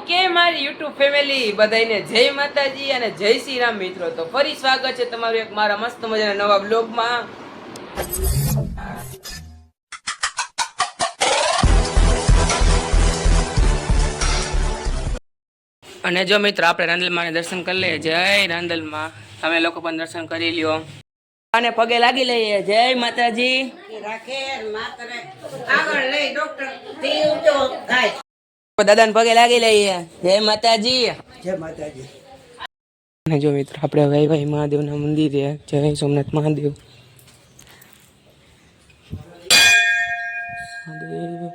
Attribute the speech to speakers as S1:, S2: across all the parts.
S1: Okay મારી YouTube family બધાને જય માતાજી અને જય શ્રી રામ મિત્રો. તો ફરી સ્વાગત છે તમારું એક મારા મસ્ત મજાના નવા બ્લોગમાં. અને જો મિત્રો, આપણે રાંદલમાં દર્શન કરી લઈએ. જય રાંદલમાં. તમે લોકો પણ દર્શન કરી લ્યો. અને પગે લાગી લઈએ. જય માતાજી.
S2: રાખે માત્ર આગળ લઈ ડોક્ટર.
S1: દાદાને પગે લાગી લઈએ. જય માતાજી.
S2: જય માતાજી.
S1: અને જો મિત્રો આપણે ભાઈ ભાઈ મહાદેવના મંદિરે. જય સોમનાથ મહાદેવ. મહાદેવ.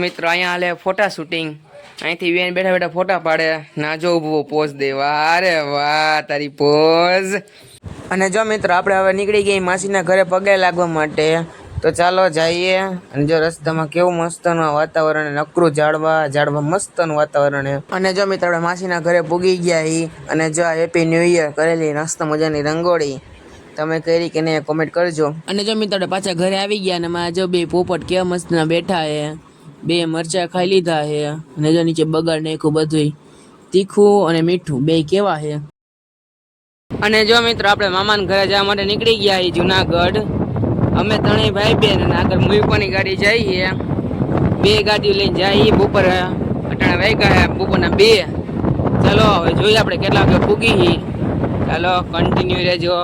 S1: મિત્રો અહીંયા હાલે ફોટા શૂટિંગ. અહીંથી બેન બેઠા બેઠા ફોટા પાડે. ના જો ઊભો પોઝ દેવા. અરે રે વાહ તારી પોઝ. અને જો મિત્રો, આપણે હવે નીકળી ગઈ માસીના ઘરે પગે લાગવા માટે, તો ચાલો જઈએ. અને જો રસ્તામાં કેવું મસ્તનું વાતાવરણ, નકરું ઝાડવા ઝાડવા મસ્તનું વાતાવરણ. અને જો મિત્રો, આપણે માસીના ઘરે પૂગી ગયા હી અને જો હેપી ન્યુ યર કરેલી, મસ્ત મજાની રંગોળી, તમે કરી કે નહીં કોમેન્ટ કરજો. અને જો મિત્રો પાછા ઘરે આવી ગયા, અને મારા જો બે પોપટ કેવા મસ્તના બેઠા હે. બે મરચા ખાઈ લીધા હે. અને જો નીચે બગાડ નાખ્યું બધુંય તીખું અને મીઠું. બે કેવા હે? અને જો મિત્રો, આપણે મામાને ઘરે જવા માટે નીકળી ગયા એ જુનાગઢ. અમે ત્રણેય ભાઈ બેન અને આગળ મુઈપાની ગાડી જઈએ. બે ગાડીઓ લઈને જઈએ બપોર અટાણે ગયા બપોરના બે. ચાલો, હવે જોઈએ આપણે કેટલા વાગે પૂગી ચાલો કન્ટિન્યુ રહેજો.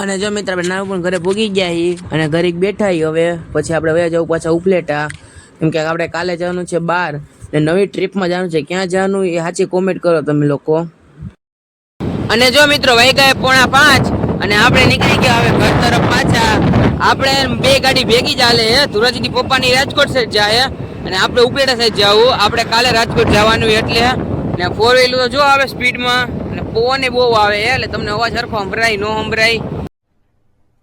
S1: અને જો મિત્ર, આપણે નાનું પણ ઘરે ભોગી ગયા છીએ અને ઘરે બેઠા હવે. પછી આપણે વયા જવું પાછા ઉપલેટા. એમ કે આપણે કાલે જવાનું છે બહાર ને નવી ટ્રીપમાં જવાનું છે. ક્યાં જવાનું એ સાચી કોમેન્ટ કરો તમે લોકો. અને જો મિત્રો, વહી ગયા પોણા પાંચ અને આપણે નીકળી ગયા હવે ઘર તરફ પાછા. આપણે બે ગાડી ભેગી ચાલે હે. ધુરાજીથી પપ્પાની રાજકોટ સાઈડ જાય અને આપણે ઉપલેટા સાઈડ જવું. આપણે કાલે રાજકોટ જવાનું એટલે ને ફોર વ્હીલર જો આવે સ્પીડમાં અને પવન બહુ આવે એટલે તમને અવાજ સરખો સંભળાય, નો સંભળાય.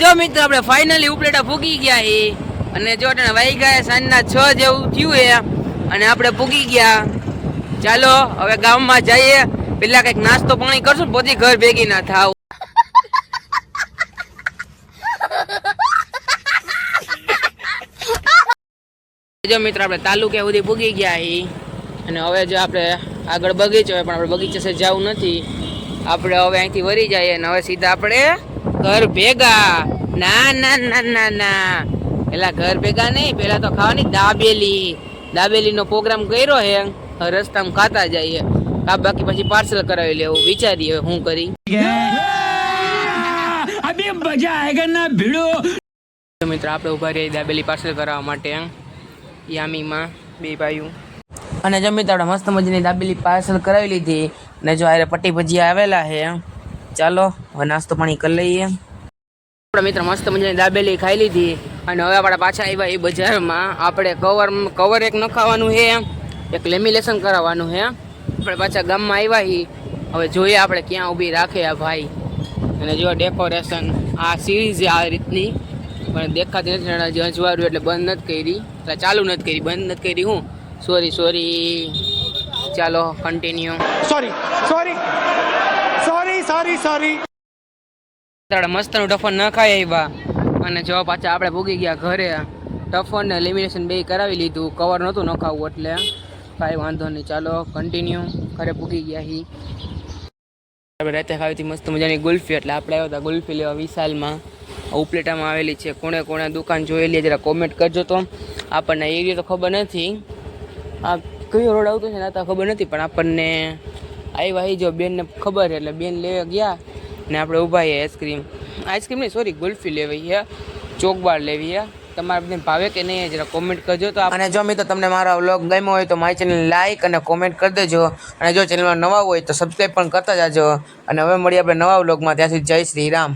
S1: જો મિત્રો આપણે ફાઇનલી ઉપલેટા પૂગી ગયા એ અને જો વાઈ ગયા સાંજના છ જેવું થયું એ અને આપણે પૂગી ગયા. ચાલો, હવે ગામમાં જઈએ, પેલા કંઈક નાસ્તો પાણી કરશું પછી ઘર ભેગી ના થાવ. જો મિત્રો, આપણે તાલુકે સુધી પૂગી ગયા એ અને હવે જો આપણે આગળ બગીચો પણ આપણે બગીચા જવું નથી. આપણે હવે અહીંથી વરી જઈએ, અને હવે સીધા આપણે ઘર ભેગા. ના ના ના ના ના. પેલા ઘર ભેગા નહીં પેલા તો ખાવાની દાબેલી. દાબેલીનો પ્રોગ્રામ કર્યો હે રસ્તામાં ખાતા જઈએ. આ બાકી પછી પાર્સલ કરાવી લેવું વિચારીએ હું કરી.
S3: અભી મજા આયેગા ના
S1: ભીડો? મિત્રો આપણે ઊભા રહી દાબેલી પાર્સલ કરાવવા માટે યામીમાં બે ભાઈઓ. અને જમી આપણે મસ્ત મજાની દાબેલી પાર્સલ કરાવી લીધી. અને જો આરે પટ્ટી ભજીયા આવેલા છે ચાલો હવે નાસ્તો પાણી કરી લઈએ. આપણા મિત્ર મસ્ત મજાની દાબેલી ખાઈ લીધી. અને હવે આપણે પાછા આવ્યા એ બજારમાં. આપણે કવર કવર એક નખાવાનું છે એક લેમિલેશન કરાવવાનું છે આપણે પાછા ગામમાં આવ્યા હી. હવે જોઈએ આપણે ક્યાં ઊભી રાખે આ ભાઈ. અને જો ડેકોરેશન આ સીરીઝ આ રીતની. પણ દેખાતી નથી અજવાળું એટલે બંધ નથી કરી. એટલે ચાલુ નથી કરી બંધ નથી કરી હું. સોરી સોરી ચાલો કન્ટિન્યુ
S3: સોરી સોરી સોરી સારી
S1: સારી મસ્તનું ટફન ન ખાઈ આવ્યા અને જો પાછા આપણે ભૂગી ગયા ઘરે ટફન ને લેમિનેશન બે કરાવી લીધું. કવર નહોતું ન ખાવું એટલે. કાંઈ વાંધો નહીં, ચાલો કન્ટિન્યુ ઘરે ભૂગી ગયા હી. આપણે રાતે ખાવી હતી મસ્ત મજાની ગુલ્ફી, એટલે આપણે આવ્યા હતા ગુલ્ફી લેવા વિશાલમાં. ઉપલેટામાં આવેલી છે, કોણે કોણે દુકાન જોયેલી જરા કોમેન્ટ કરજો તો. આપણને એરિયો તો ખબર નથી. આ કયો રોડ આવતો છે ને તો ખબર નથી, પણ આપણને આવ્યા હી જો બેનને ખબર એટલે બેન લેવા ગયા ને આપણે ઊભા છીએ આઈસ્ક્રીમ. આઈસ્ક્રીમ નહીં, સોરી, ગુલ્ફી લેવી છે, ચોકબાર લેવી છે. તમારે બધા ભાવે કે નહીં, જરા કોમેન્ટ કરજો તો અને જો મિત્રો તમને મારા વ્લોગ ગમ્યો હોય તો મારી ચેનલ લાઈક અને કોમેન્ટ કરી દેજો. અને જો ચેનલમાં નવા હોય તો સબસ્ક્રાઈબ પણ કરતા જાજો. અને હવે મળીએ આપણે નવા વ્લોગમાં. ત્યાંથી જય શ્રી રામ.